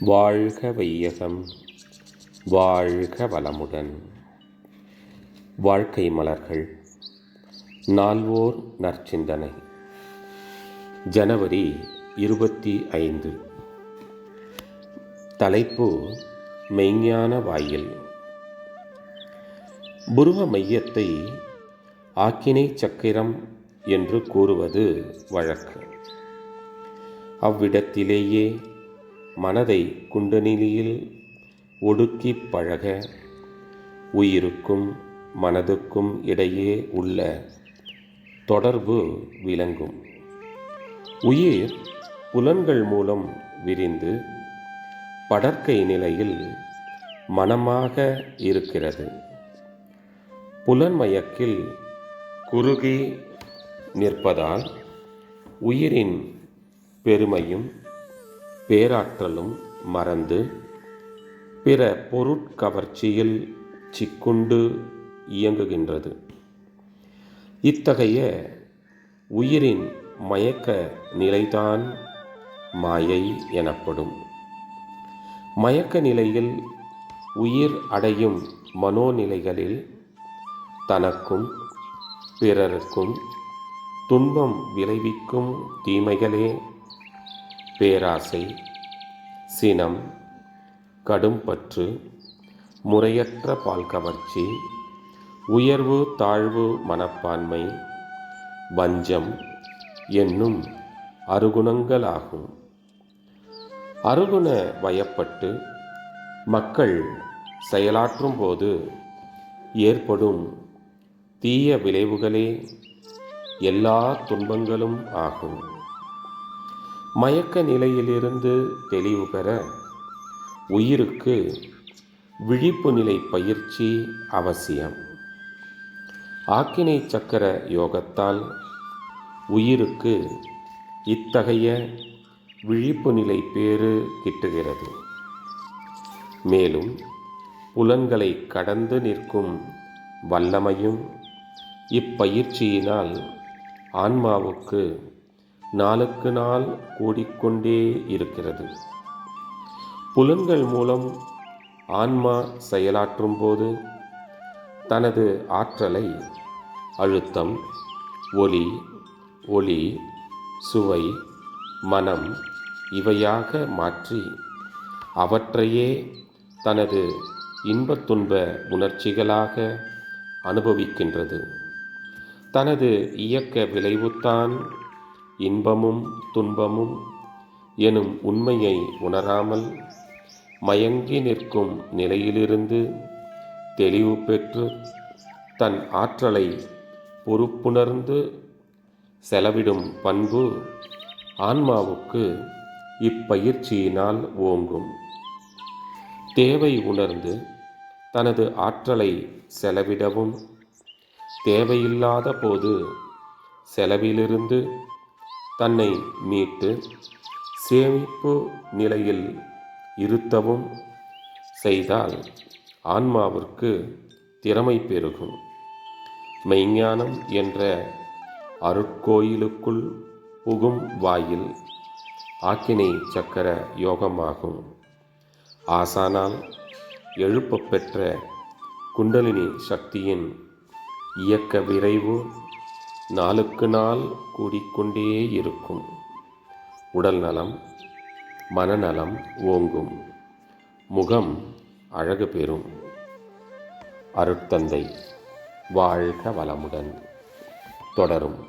வாழ்க வையகம் வாழ்க வளமுடன். வாழ்க்கை மலர்கள் நால்வோர் நற்சிந்தனை. ஜனவரி இருபத்தி ஐந்து. தலைப்பு மெய்ஞான வாயில். புருவ மையத்தை ஆக்கினை சக்கிரம் என்று கூறுவது வழக்கு. அவ்விடத்திலேயே மனதை குண்டனிலியில் ஒடுக்கி பழக உயிருக்கும் மனதுக்கும் இடையே உள்ள தொடர்பு விளங்கும். உயிர் புலன்கள் மூலம் விரிந்து படற்கை நிலையில் மனமாக இருக்கிறது. புலன்மயக்கில் குறுகி நிற்பதால் உயிரின் பெருமையும் பேராற்றலும் மறந்து பிற பொருட்கவர்ச்சியில் சிக்குண்டு இயங்குகின்றது. இத்தகைய உயிரின் மயக்க நிலைதான் மாயை எனப்படும். மயக்க நிலையில் உயிர் அடையும் மனோநிலைகளில் தனக்கும் பிறருக்கும் துன்பம் விளைவிக்கும் தீமைகளே பேராசை சினம் கடும்பற்று முறையற்ற பால் கவர்ச்சி உயர்வு தாழ்வு மனப்பான்மை வஞ்சம் என்னும் அருகுணங்களாகும். அருகுண வயப்பட்டு மக்கள் செயலாற்றும் போது ஏற்படும் தீய விளைவுகளே எல்லா துன்பங்களும் ஆகும். மயக்க நிலையிலிருந்து தெளிவு பெற உயிருக்கு விழிப்பு நிலை பயிற்சி அவசியம். ஆக்கினை சக்கர யோகத்தால் உயிருக்கு இத்தகைய விழிப்பு நிலை பேறு கிட்டுகிறது. மேலும் புலன்களை கடந்து நிற்கும் வல்லமையும் இப்பயிற்சியினால் ஆன்மாவுக்கு நாளுக்கு நாள் கூடிக்கொண்டே இருக்கிறது. புலன்கள் மூலம் ஆன்மா செயலாற்றும் போது தனது ஆற்றலை அழுத்தம் ஒலி ஒளி சுவை மனம் இவையாக மாற்றி அவற்றையே தனது இன்பத் துன்ப உணர்ச்சிகளாக அனுபவிக்கின்றது. தனது இயக்க விளைவுத்தான் இன்பமும் துன்பமும் எனும் உண்மையை உணராமல் மயங்கி நிற்கும் நிலையிலிருந்து தெளிவு பெற்று தன் ஆற்றலை பொறுப்புணர்ந்து செலவிடும் பண்பு ஆன்மாவுக்கு இப்பயிற்சியினால் ஓங்கும். தேவை உணர்ந்து தனது ஆற்றலை செலவிடவும் தேவையில்லாத போது செலவிலிருந்து தன்னை மீட்டு சேமிப்பு நிலையில் இருத்தவும் செய்தால் ஆன்மாவிற்கு திறமை பெருகும். மெய்ஞானம் என்ற அருட்கோயிலுக்குள் புகும் வாயில் ஆக்கினை சக்கர யோகமாகும். ஆசானால் எழுப்பப்பெற்ற குண்டலினி சக்தியின் இயக்க விரைவு நாளுக்கு நாள் கூடிக்கொண்டே இருக்கும். உடல் நலம் மனநலம் ஓங்கும். முகம் அழகு பெறும். அருட்தந்தை வாழ்க வளமுடன். தொடரும்.